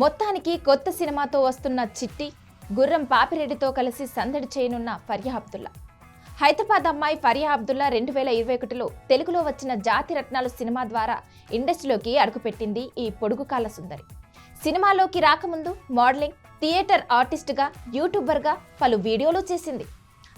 మొత్తానికి కొత్త సినిమాతో వస్తున్న చిట్టి గుర్రం పాపిరెడ్డితో కలిసి సందడి చేయనున్న ఫరియా అబ్దుల్లా. హైదరాబాద్ అమ్మాయి ఫరియా అబ్దుల్లా రెండు వేల ఇరవై ఒకటిలో తెలుగులో వచ్చిన జాతి రత్నాలు సినిమా ద్వారా ఇండస్ట్రీలోకి అడుగుపెట్టింది ఈ పొడుగు కాళ్ళ సుందరి. సినిమాలోకి రాకముందు మోడలింగ్ థియేటర్ ఆర్టిస్ట్గా యూట్యూబర్గా పలు వీడియోలు చేసింది.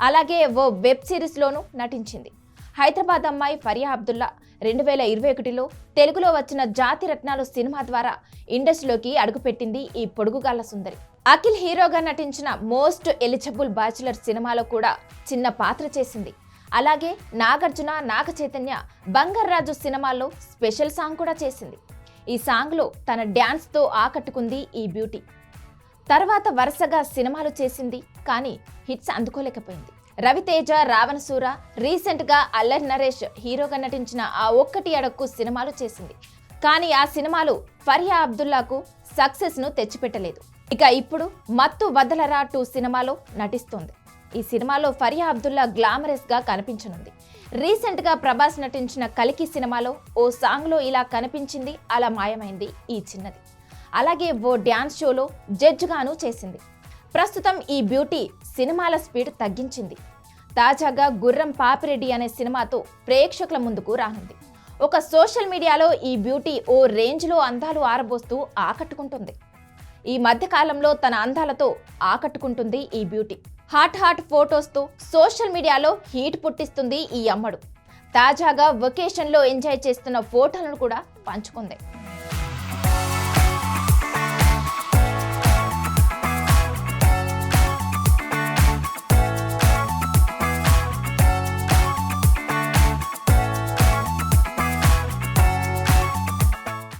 అలాగే ఓ వెబ్ సిరీస్లోనూ నటించింది. హైదరాబాద్ అమ్మాయి ఫరియా అబ్దుల్లా రెండు వేల ఇరవై ఒకటిలో తెలుగులో వచ్చిన జాతి రత్నాలు సినిమా ద్వారా ఇండస్ట్రీలోకి అడుగుపెట్టింది ఈ పొడుగుగాల సుందరి. అఖిల్ హీరోగా నటించిన మోస్ట్ ఎలిజిబుల్ బ్యాచులర్ సినిమాలో కూడా చిన్న పాత్ర చేసింది. అలాగే నాగార్జున నాగ చైతన్య బంగారాజు సినిమాల్లో స్పెషల్ సాంగ్ కూడా చేసింది. ఈ సాంగ్లో తన డ్యాన్స్తో ఆకట్టుకుంది ఈ బ్యూటీ. తర్వాత వరుసగా సినిమాలు చేసింది కానీ హిట్స్ అందుకోలేకపోయింది. రవితేజ రావణసూర రీసెంట్గా అల్లరి నరేష్ హీరోగా నటించిన ఆ ఒక్కటి అడక్కు సినిమాలు చేసింది. కానీ ఆ సినిమాలు ఫర్యా అబ్దుల్లాకు సక్సెస్ను తెచ్చిపెట్టలేదు. ఇక ఇప్పుడు మత్తు వదలరా టూ సినిమాలో నటిస్తోంది. ఈ సినిమాలో ఫరియా అబ్దుల్లా గ్లామరస్గా కనిపించనుంది. రీసెంట్గా ప్రభాస్ నటించిన కలికి సినిమాలో ఓ సాంగ్లో ఇలా కనిపించింది అలా మాయమైంది ఈ చిన్నది. అలాగే ఓ డ్యాన్స్ షోలో జడ్జ్గాను చేసింది. ప్రస్తుతం ఈ బ్యూటీ సినిమాల స్పీడ్ తగ్గించింది. తాజాగా గుర్రం పాపిరెడ్డి అనే సినిమాతో ప్రేక్షకుల ముందుకు రానుంది. ఒక సోషల్ మీడియాలో ఈ బ్యూటీ ఓ రేంజ్లో అందాలు ఆరబోస్తూ ఆకట్టుకుంటుంది. ఈ మధ్యకాలంలో తన అందాలతో ఆకట్టుకుంటుంది ఈ బ్యూటీ. హాట్ హాట్ ఫోటోస్తో సోషల్ మీడియాలో హీట్ పుట్టిస్తుంది ఈ అమ్మడు. తాజాగా వొకేషన్లో ఎంజాయ్ చేస్తున్న ఫోటోలను కూడా పంచుకుంది.